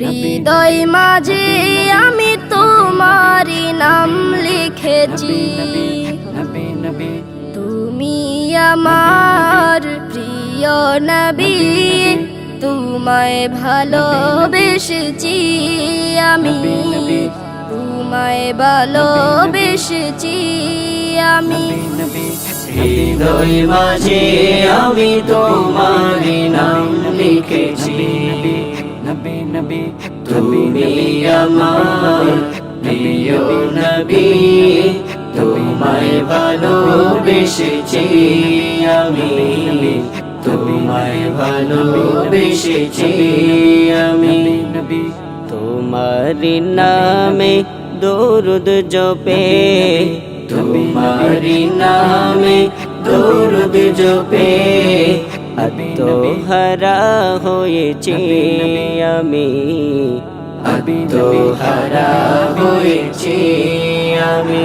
হৃদয় মাঝে আমি তোমারি নাম লিখেছি তুমি আমার প্রিয় নবী তোমায় ভালোবেসেছি আমি তোমায় ভালোবেসেছি আমি হৃদয় মাঝে আমি তোমারি নাম লিখেছি নবী, তুমি আমার প্রিয় নবী, তোমায় ভালোবেসেছি আমি। তোমায় ভালোবেসেছি আমি। নবী তোমারি নামে দরুদ জপে। তোমারি নামে দরুদ জপে। আত্মহারা হয়েছি আমি। আত্মহারা হয়েছি আমি।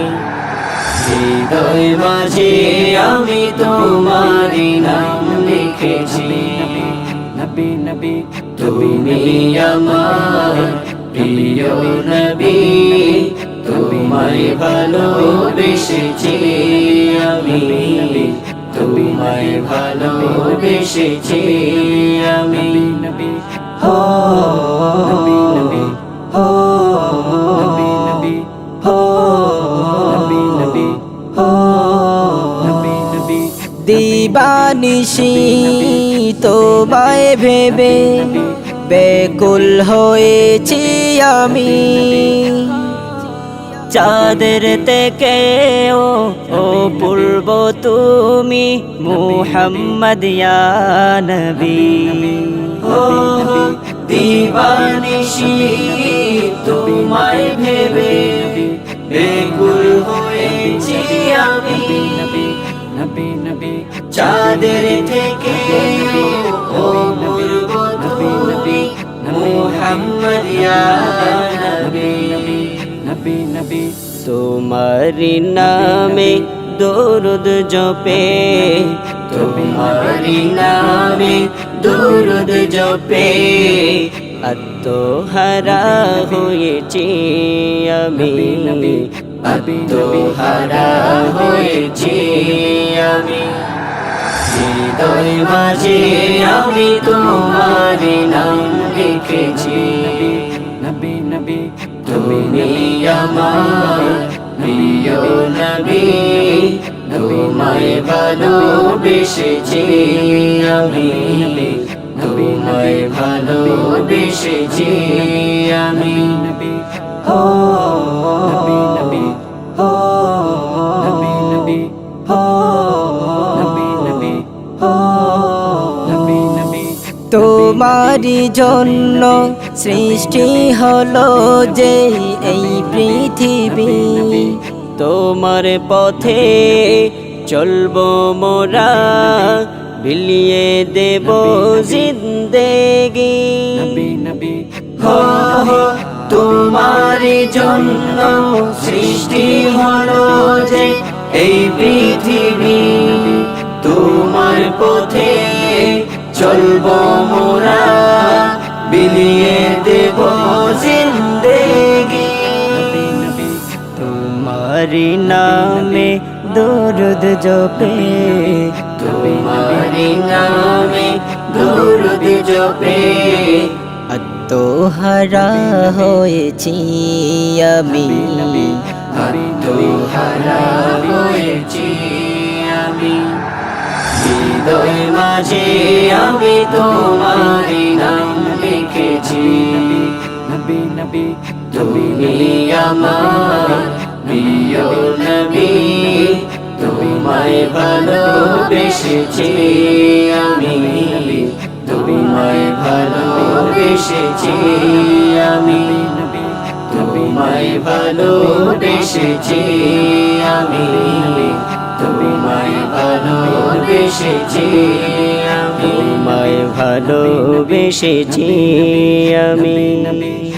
হৃদয় মাঝে আমি তোমারি নাম লিখেছি। নবী নবী তুমি আমার প্রিয় নবী তোমায় ভালোবেসেছি আমি। তোমায় ভালোবেসেছি আমি। হো হো দিবানিশি তোমায় ভেবে বেকুল হয়েছি আমি। চাঁদের থেকে ও ও পূর্ব তুমি মুহাম্মদ নবী। ও দিবানিশি তোমায় ভেবে বেকুল হয়েছি আমি। নবী নবী চাঁদের থেকে ও পূর্ব তুমি মুহাম্মদ নবী। নবী নবী। তোমারি নামে দরুদ জপে। তোমারি নামে দরুদ জপে। আত্মহারা হয়েছি আমি। আত্মহারা হয়েছি আমি। হৃদয় মাঝে আমি তোমারি নাম লিখেছি। নবী নবী। তুমি আমার প্রিয় নবী তোমায় ভালোবেসেছি আমি তোমায় ভালোবেসেছি আমি তোমারি জন্য সৃষ্টি হলো যে এই পৃথিবী। তোমার পথে চলব মোরা বিলিয়ে দেব জিন্দেগি। তোমারি জন্য সৃষ্টি হলো যে এই পৃথিবী। তোমার পথে চলব মোরা তোমারি নামে দরুদ জপে। তোমারি নামে দরুদ জপে। আত্মহারা হয়েছি আমি। আত্মহারা হয়েছি আমি। হৃদয় মাঝে আমি তোমারি নাম লিখেছি। নবী নবী তুমি আমার প্রিয় নবী, তোমায় ভালোবেসেছি আমি। তোমায় ভালোবেসেছি আমি। তোমায় ভালোবেসেছি আমি। তোমায় ভালোবেসেছি আমি। তোমায় ভালোবেসেছি আমি।